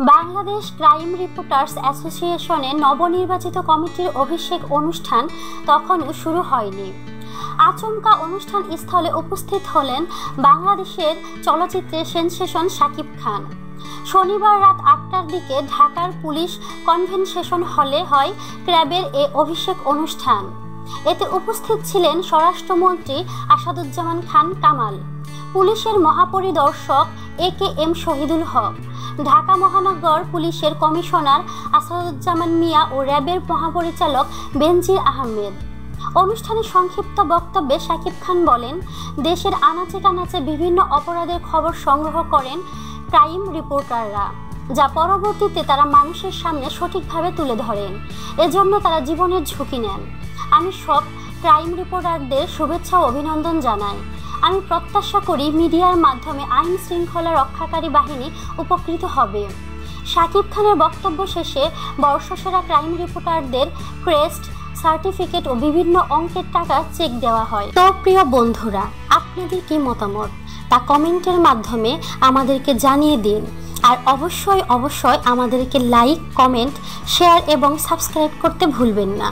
Bangladesh crime reporters অ্যাসোসিয়েশনের নবনির্বাচিত কমিটির অভিষেক অনুষ্ঠান তখনও শুরু হয়নি। আচমকা অনুষ্ঠান স্থলে উপস্থিত হলেন বাংলাদেশের চলচ্চিত্রের সেনসেশন শাকিব খান। শনিবার রাত আটটার দিকে ঢাকার পুলিশ কনভেনশন হলে হয় ক্র্যাবের এ অভিষেক অনুষ্ঠান। এতে উপস্থিত ছিলেন স্বরাষ্ট্রমন্ত্রী আসাদুজ্জামান খান কামাল। পুলিশের মহাপরিদর্শক A K M Shahidul Haque, Dhaka মহানগর পুলিশের কমিশনার আসাদুজ্জামান মিয়া ও র্যাবের মহাপরিচালক বেনজির আহমেদ। অনুষ্ঠানে সংক্ষিপ্ত বক্তব্যে শাকিব খান বলেন, দেশের আনাচে কানাচে বিভিন্ন অপরাধের খবর সংগ্রহ করেন ক্রাইম রিপোর্টাররা, যা পরবর্তীতে তারা মানুষের সামনে সঠিকভাবে তুলে ধরেন। এজন্য তারা জীবনের ঝুঁকি নেন। আমি সব ক্রাইম রিপোর্টারদের শুভেচ্ছা ও অভিনন্দন জানাই। আমি প্রত্যাশা করি মিডিয়ার মাধ্যমে আইন শৃঙ্খলা রক্ষাকারী বাহিনী উপকৃত হবে। শাকিব খানের বক্তব্য শেষে বর্ষসেরা ক্রাইম রিপোর্টারদের ক্রেস্ট সার্টিফিকেট ও বিভিন্ন অঙ্কের টাকা চেক দেওয়া হয়। তো প্রিয় বন্ধুরা, আপনাদের কি মতামত? তা কমেন্টের মাধ্যমে আমাদেরকে জানিয়ে দিন। আর অবশ্যই অবশ্যই আমাদেরকে লাইক, কমেন্ট, শেয়ার এবং সাবস্ক্রাইব করতে ভুলবেন না।